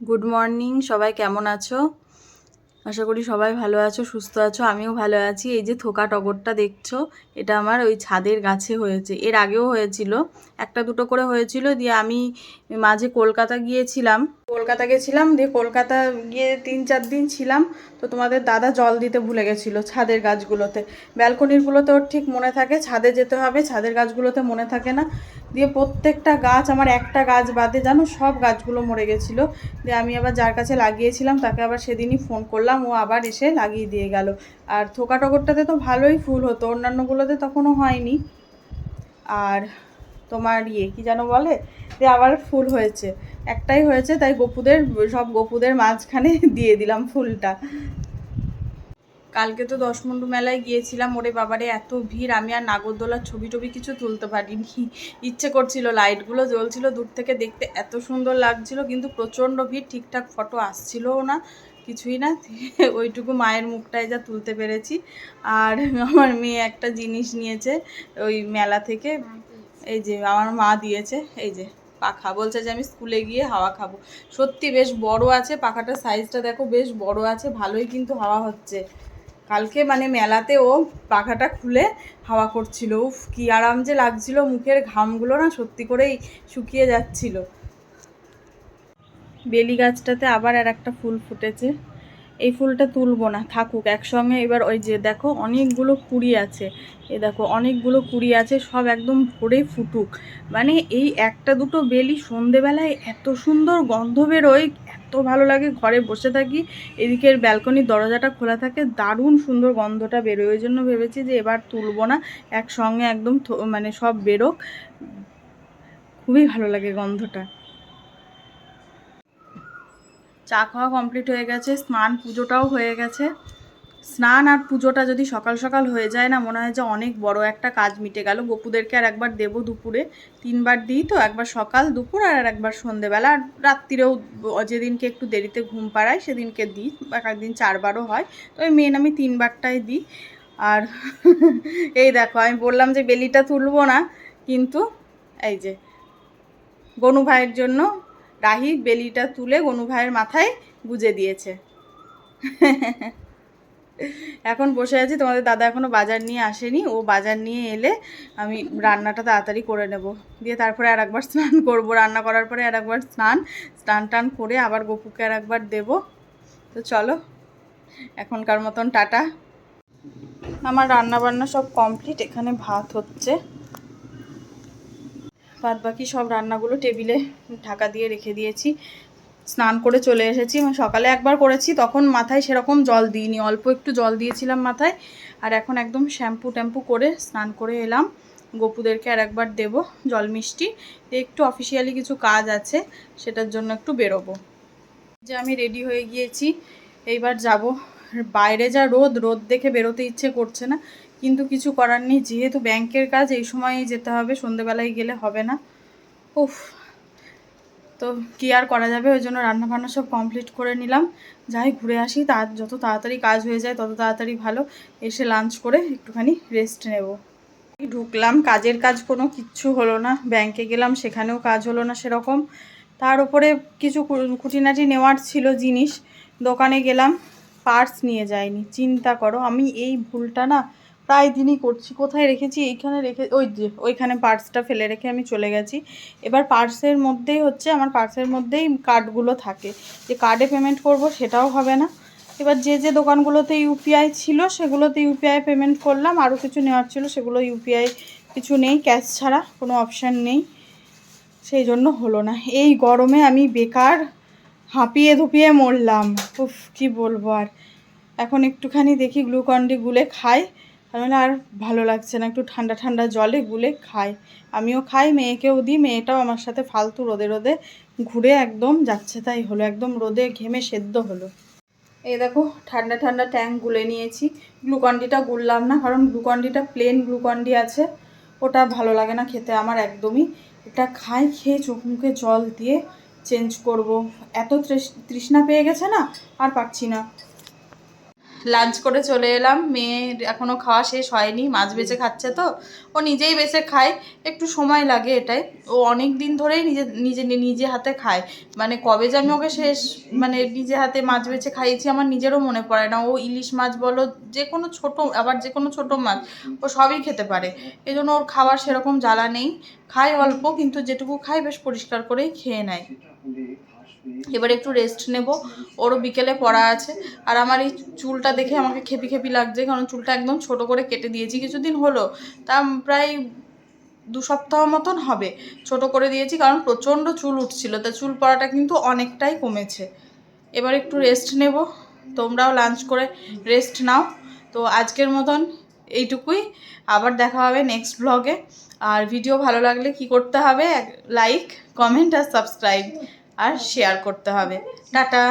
Good morning সবাই কেমন আছো? আশা করি সবাই ভালো আছো, সুস্থ আছো, আমিও ভালো আছি। এই যে থোকা টগরটা দেখছ, এটা আমার ওই ছাদের গাছে হয়েছে। এর আগেও হয়েছিল, একটা দুটো করে হয়েছিল, দিয়ে আমি মাঝে কলকাতা গিয়েছিলাম। কলকাতা গেছিলাম, দিয়ে কলকাতা গিয়ে তিন চার দিন ছিলাম, তো তোমাদের দাদা জল দিতে ভুলে গেছিল ছাদের গাছগুলোতে। ব্যালকনিরগুলোতে ওর ঠিক মনে থাকে, ছাদে যেতে হবে, ছাদের গাছগুলোতে মনে থাকে না। দিয়ে প্রত্যেকটা গাছ, আমার একটা গাছ বাদে, জানো, সব গাছগুলো মরে গেছিল। দিয়ে আমি আবার যার কাছে লাগিয়েছিলাম, তাকে আবার সেদিনই ফোন করলাম, ও আবার এসে লাগিয়ে দিয়ে গেল। আর থোকা টগরটাতে তো ভালোই ফুল হতো, অন্যান্যগুলোতে তখনও হয়নি। আর তোমার ইয়ে কি যেন বলে যে আবার ফুল হয়েছে। একটাই হয়েছে, তাই গপুদের, সব গপুদের মাঝখানে দিয়ে দিলাম ফুলটা। কালকে তো দশমুন্ডু মেলায় গিয়েছিলাম, ওরে বাবারে, এত ভিড়, আমি আর নাগরদোলার ছবি টবি কিছু তুলতে পারিনি। ইচ্ছে করছিল, লাইটগুলো জ্বলছিল দূর থেকে দেখতে এত সুন্দর লাগছিল, কিন্তু প্রচণ্ড ভিড়, ঠিকঠাক ফটো আসছিলও না, কিছুই না, ওইটুকু মায়ের মুখটায় যা তুলতে পেরেছি। আর আমার মেয়ে একটা জিনিস নিয়েছে ওই মেলা থেকে, এই যে আমার মা দিয়েছে, এই যে পাখা, বলছে যে আমি স্কুলে গিয়ে হাওয়া খাব। সত্যি বেশ বড় আছে, পাখাটার সাইজটা দেখো, বেশ বড় আছে, ভালোই কিন্তু হাওয়া হচ্ছে। কালকে মানে মেলাতে ও পাখাটা খুলে হাওয়া করছিল। উফ, কি আরাম যে লাগছিল, মুখের ঘামগুলো না সত্যি করেই শুকিয়ে যাচ্ছিল। বেলি গাছটাতে আবার আর একটা ফুল ফুটেছে। এই ফুলটা তুলবো না, থাকুক। একসঙ্গে এবার ওই যে দেখো, অনেকগুলো কুড়ি আছে। এ দেখো, অনেকগুলো কুড়ি আছে, সব একদম ভরে ফুটুক। মানে এই একটা দুটো বেলি সন্ধেবেলায় এত সুন্দর গন্ধ বেরোয় এত ভালো লাগে, ঘরে বসে থাকি, এদিকের ব্যালকনির দরজাটা খোলা থাকে, দারুণ সুন্দর গন্ধটা বেরোয়। ওই জন্য ভেবেছি যে এবার তুলবো না, একসঙ্গে একদম মানে সব বেরোক। খুবই ভালো লাগে গন্ধটা। চা খাওয়া কমপ্লিট হয়ে গেছে, স্নান পুজোটাও হয়ে গেছে। স্নান আর পুজোটা যদি সকাল সকাল হয়ে যায় না, মনে হয় যে অনেক বড় একটা কাজ মিটে গেল। গপুদেরকে আর একবার দেবো দুপুরে। তিনবার দিই তো, একবার সকাল, দুপুর আর একবার সন্ধেবেলা। আর রাত্রিরেও যেদিনকে একটু দেরিতে ঘুম পাড়ায় সেদিনকে দিই। এক একদিন চারবারও হয়। তো ওই মেন আমি তিনবারটাই দিই। আর এই দেখো, আমি বললাম যে বেলিটা তুলবো না, কিন্তু এই যে গনু ভাইয়ের জন্য রাহি বেলিটা তুলে গনু ভাইয়ের মাথায় গুজে দিয়েছে। এখন বসে আছি, তোমাদের দাদা এখনও বাজার নিয়ে আসেনি, ও বাজার নিয়ে এলে আমি রান্নাটা তাড়াতাড়ি করে নেব। দিয়ে তারপরে আর একবার স্নান করব। রান্না করার পরে আর একবার স্নান স্নান টান করে আবার গপুকে আর একবার দেবো। তো চলো, এখনকার মতন টাটা। আমার রান্না বান্না সব কমপ্লিট, এখানে ভাত হচ্ছে। বাদ বাকি সব রান্নাগুলো টেবিলে ঢাকা দিয়ে রেখে দিয়েছি। স্নান করে চলে এসেছি। সকালে একবার করেছি, তখন মাথায় সেরকম জল দিইনি। অল্প একটু জল দিয়েছিলাম মাথায় আর এখন একদম শ্যাম্পু ট্যাম্পু করে স্নান করে এলাম। গপুদেরকে আর একবার দেব জল মিষ্টি। একটু অফিসিয়ালি কিছু কাজ আছে, সেটার জন্য একটু বেরোবো। যে আমি রেডি হয়ে গিয়েছি, এইবার যাব। বাইরে যা রোদ রোদ দেখে বেরোতে ইচ্ছে করছে না। কিন্তু কিছু করার নেই, যেহেতু ব্যাংকের কাজ, এই সময়ই যেতে হবে, সন্ধেবেলায় গেলে হবে না। উফ তো কি আর করা যাবে? ওই জন্য রান্নাবান্না সব কমপ্লিট করে নিলাম। যাই ঘুরে আসি। তার যত তাড়াতাড়ি কাজ হয়ে যায়, তত তাড়াতাড়ি ভালো। এসে লাঞ্চ করে একটুখানি রেস্ট নেব। ঢুকলাম, কাজের কাজ কোনো কিচ্ছু হলো না। ব্যাংকে গেলাম, সেখানেও কাজ হলো না সেরকম। তার উপরে কিছু খুঁটিনাটি নেওয়ার ছিল জিনিস। দোকানে গেলাম পার্স নিয়ে যায়নি চিন্তা করো, আমি এই ভুলটা না প্রায় দিনই করছি, কোথায় রেখেছি, এইখানে রেখে, ওই যে, ওইখানে পার্সটা ফেলে রেখে আমি চলে গেছি। এবার পার্সের মধ্যেই হচ্ছে, আমার পার্সের মধ্যেই কার্ডগুলো থাকে। যে কার্ডে পেমেন্ট করব সেটাও হবে না। এবার যে যে দোকানগুলোতে ইউপিআই ছিল, সেগুলোতে ইউপিআই পেমেন্ট করলাম। আরও কিছু নেওয়ার ছিল, সেগুলো ইউপিআই কিছু নেই ক্যাশ ছাড়া কোনো অপশান নেই। সেই জন্য হলো না। এই গরমে আমি বেকার, হাঁপিয়ে ধুপিয়ে মরলাম। উফ, কি বলব আর। এখন একটুখানি দেখি গ্লুকন্ডি গুলে খাই। মানে আর ভালো লাগছে না, একটু ঠান্ডা ঠান্ডা জলে গুলে খাই। আমিও খাই, মেয়েকেও দিই, মেয়েটাও আমার সাথে ফালতু রোদে রোদে ঘুরে একদম যাচ্ছে, তাই হলো, একদম রোদে ঘেমে সেদ্ধ হলো। এই দেখো, ঠান্ডা ঠান্ডা ট্যাঙ্ক গুলে নিয়েছি। গ্লুকন্ডিটা গুললাম না, কারণ গ্লুকন্ডিটা প্লেন গ্লুকন্ডি আছে, ওটা ভালো লাগে না খেতে আমার একদমই। এটা খাই, খেয়ে চোখ মুখে জল দিয়ে চেঞ্জ করব। এত তৃষ্ণা পেয়ে গেছে না, আর পারছি না। লাঞ্চ করে চলে এলাম। মেয়ের এখনও খাওয়া শেষ হয়নি মাছ বেছে খাচ্ছে তো। ও নিজেই বেছে খায় একটু সময় লাগে এটাই ও অনেক দিন ধরেই নিজে নিজে নিজে হাতে খায়। মানে কবে যে আমি ওকে শেষ মানে নিজে হাতে মাছ বেছে খাইয়েছি আমার নিজেরও মনে পড়ে না। ও ইলিশ মাছ বলো যে কোনো ছোট আবার যে কোনো ছোট মাছ ও সবই খেতে পারে। এই জন্য ওর খাবার সেরকম জ্বালা নেই। খায় অল্প কিন্তু যেটুকু খায় বেশ পরিষ্কার করেই খেয়ে নেয়। এবার একটু রেস্ট নেব। ওরও বিকেলে পড়া আছে। আর আমার এই চুলটা দেখে আমাকে খেপি খেপি লাগছে, কারণ চুলটা একদম ছোট করে কেটে দিয়েছি। কিছুদিন হলো, তা প্রায় দু সপ্তাহ মতন হবে ছোট করে দিয়েছি, কারণ প্রচণ্ড চুল উঠছিল, তা চুল পড়াটা কিন্তু অনেকটাই কমেছে। এবার একটু রেস্ট নেব। তোমরাও লাঞ্চ করে রেস্ট নাও। তো আজকের মতন এইটুকুই। আবার দেখা হবে নেক্সট ব্লগে আর ভিডিও ভালো লাগলে কি করতে হবে লাইক কমেন্ট আর সাবস্ক্রাইব আর শেয়ার করতে হবে। টাটা।